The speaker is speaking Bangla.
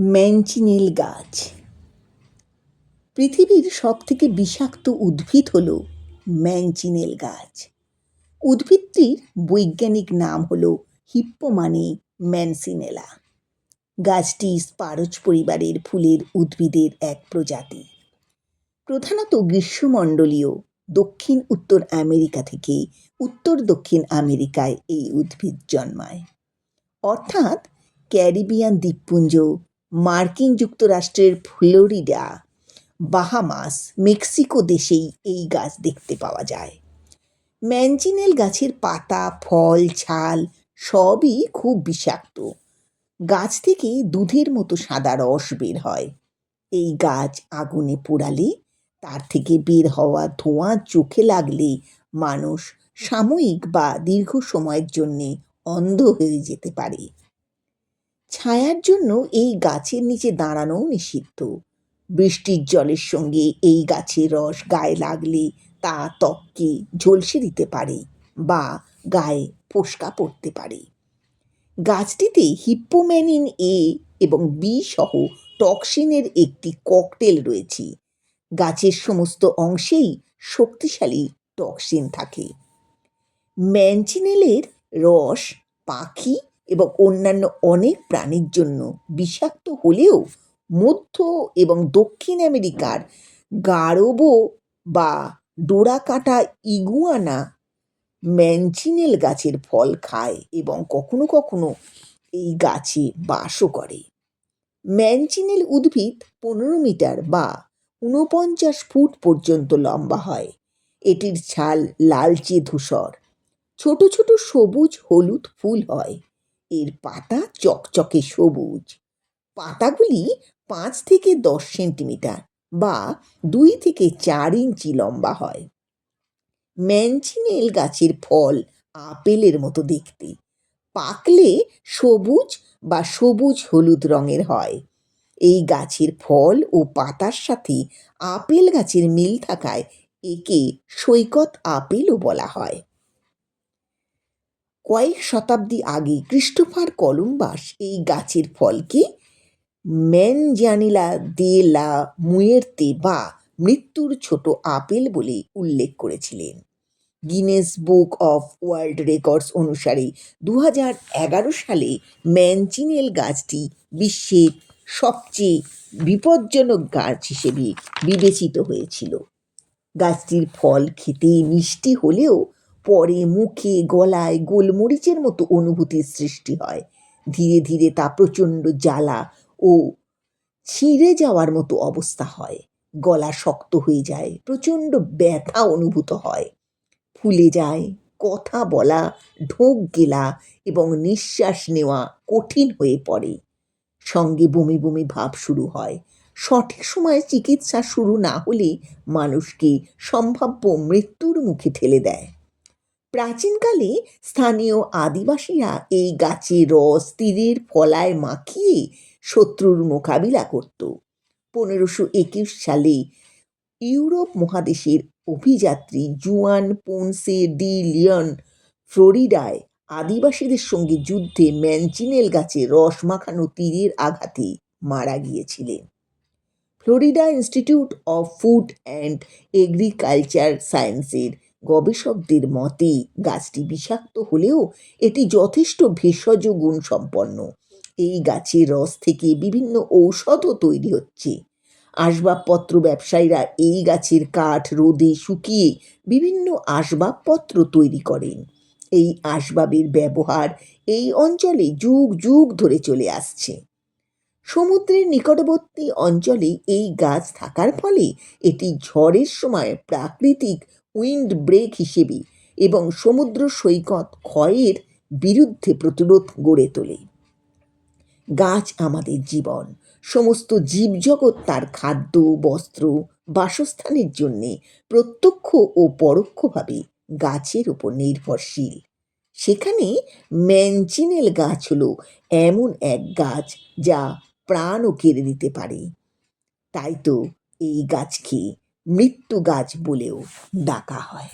ম্যানচিনেল গাছ পৃথিবীর সবথেকে বিষাক্ত উদ্ভিদ হল ম্যানচিনেল গাছ উদ্ভিদটির বৈজ্ঞানিক নাম হল হিপ্পোমানে ম্যানসিনেলা। গাছটি স্পারজ পরিবারের ফুলের উদ্ভিদের এক প্রজাতি। প্রধানত গ্রীষ্মমণ্ডলীয় দক্ষিণ উত্তর আমেরিকা থেকে উত্তর দক্ষিণ আমেরিকায় এই উদ্ভিদ জন্মায়। অর্থাৎ ক্যারিবিয়ান দ্বীপপুঞ্জ মার্কিন যুক্তরাষ্ট্রের ফ্লোরিডা, বাহামাস, মেক্সিকো দেশেই এই গাছ দেখতে পাওয়া যায়। ম্যানচিনেল গাছের পাতা, ফল, ছাল সবই খুব বিষাক্ত। গাছ থেকে দুধের মতো সাদা রস বের হয়। এই গাছ আগুনে পোড়ালে তার থেকে বের হওয়া ধোঁয়া চোখে লাগলে মানুষ সাময়িক বা দীর্ঘ সময়ের জন্যে অন্ধ হয়ে যেতে পারে। ছায়ার জন্য এই গাছের নিচে দাঁড়ানোও নিষিদ্ধ। বৃষ্টির জলের সঙ্গে এই গাছের রস গায়ে লাগলে তা ত্বককে ঝলসে দিতে পারে বা গায়ে ফোস্কা পড়তে পারে। গাছটিতে হিপ্পোম্যানিন এ এবং বি সহ টক্সিনের একটি ককটেল রয়েছে। গাছের সমস্ত অংশেই শক্তিশালী টক্সিন থাকে। ম্যানচিনেলের রস পাখি এবং অন্যান্য অনেক প্রাণীর জন্য বিষাক্ত হলেও মধ্য এবং দক্ষিণ আমেরিকার গারোবো বা ডোরাকাটা ইগুয়ানা ম্যানচিনেল গাছের ফল খায় এবং কখনো কখনো এই গাছে বাসও করে। ম্যানচিনেল উদ্ভিদ পনেরো মিটার বা ঊনপঞ্চাশ ফুট পর্যন্ত লম্বা হয়। এটির ছাল লালচে ধূসর। ছোট ছোট সবুজ হলুদ ফুল হয়। এর পাতা চকচকে সবুজ। পাতাগুলি পাঁচ থেকে দশ সেন্টিমিটার বা দুই থেকে চার ইঞ্চি লম্বা হয়। ম্যানচিনেল গাছের ফল আপেলের মতো দেখতে। পাকলে সবুজ বা সবুজ হলুদ রঙের হয়। এই গাছের ফল ও পাতার সাথে আপেল গাছের মিল থাকায় একে সৈকত আপেলও বলা হয়। কয়েক শতাব্দী আগে ক্রিস্টোফার কলম্বাস এই গাছের ফলকে ম্যানজানিলা দে লা মুয়ের্তে বা মৃত্যুর ছোট আপেল বলে উল্লেখ করেছিলেন। Guinness book of world records অনুসারে দু এগারো সালে ম্যানচিনেল গাছটি বিশ্বের সবচেয়ে বিপজ্জনক গাছ হিসেবে বিবেচিত হয়েছিল। গাছটির ফল খেতে মিষ্টি হলেও পরে মুখে, গলায় গোলমরিচের মতো অনুভূতির সৃষ্টি হয়। ধীরে ধীরে তা প্রচণ্ড জ্বালা ও ছিঁড়ে যাওয়ার মতো অবস্থা হয়। গলা শক্ত হয়ে যায়, প্রচণ্ড ব্যথা অনুভূত হয়। ফুলে যায়, কথা বলা, ঢোক গেলা এবং নিঃশ্বাস নেওয়া কঠিন হয়ে পড়ে। সঙ্গে বমি বমি ভাব শুরু হয়। সঠিক সময়ে চিকিৎসা শুরু না হলে মানুষকে সম্ভাব্য মৃত্যুর মুখে ঠেলে দেয়। প্রাচীনকালে স্থানীয় আদিবাসীরা এই গাছের রস তীরের ফলায় মাখিয়ে শত্রুর মোকাবিলা করত। পনেরোশো একুশ সালে ইউরোপ মহাদেশের অভিযাত্রী জুয়ান পোনসে ডি লিয়ন ফ্লোরিডায় আদিবাসীদের সঙ্গে যুদ্ধে ম্যানচিনেল গাছে রস মাখানো তীরের আঘাতে মারা গিয়েছিলেন। Florida institute of food and agriculture সায়েন্সের গবেষকদের মতে, গাছটি বিষাক্ত হলেও এটি যথেষ্ট ভেষজ গুণ সম্পন্ন। এই গাছের রস থেকে বিভিন্ন ঔষধও তৈরি হচ্ছে। আসবাবপত্র ব্যবসায়ীরা এই গাছের কাঠ রোদে শুকিয়ে বিভিন্ন আসবাবপত্র তৈরি করেন। এই আসবাবের ব্যবহার এই অঞ্চলে যুগ যুগ ধরে চলে আসছে। সমুদ্রের নিকটবর্তী অঞ্চলে এই গাছ থাকার ফলে এটি ঝড়ের সময় প্রাকৃতিক উইন্ড ব্রেক হিসেবে এবং সমুদ্র সৈকত ক্ষয়ের বিরুদ্ধে প্রতিরোধ গড়ে তোলে। গাছ আমাদের জীবন। সমস্ত জীবজগৎ তার খাদ্য, বস্ত্র, বাসস্থানের জন্যে প্রত্যক্ষ ও পরোক্ষভাবে গাছের উপর নির্ভরশীল। সেখানে ম্যানচিনেল গাছ হলো এমন এক গাছ যা প্রাণও কেড়ে নিতে পারে। তাই তো এই গাছকে মৃত্যু গাছ বলেও ডাকা হয়।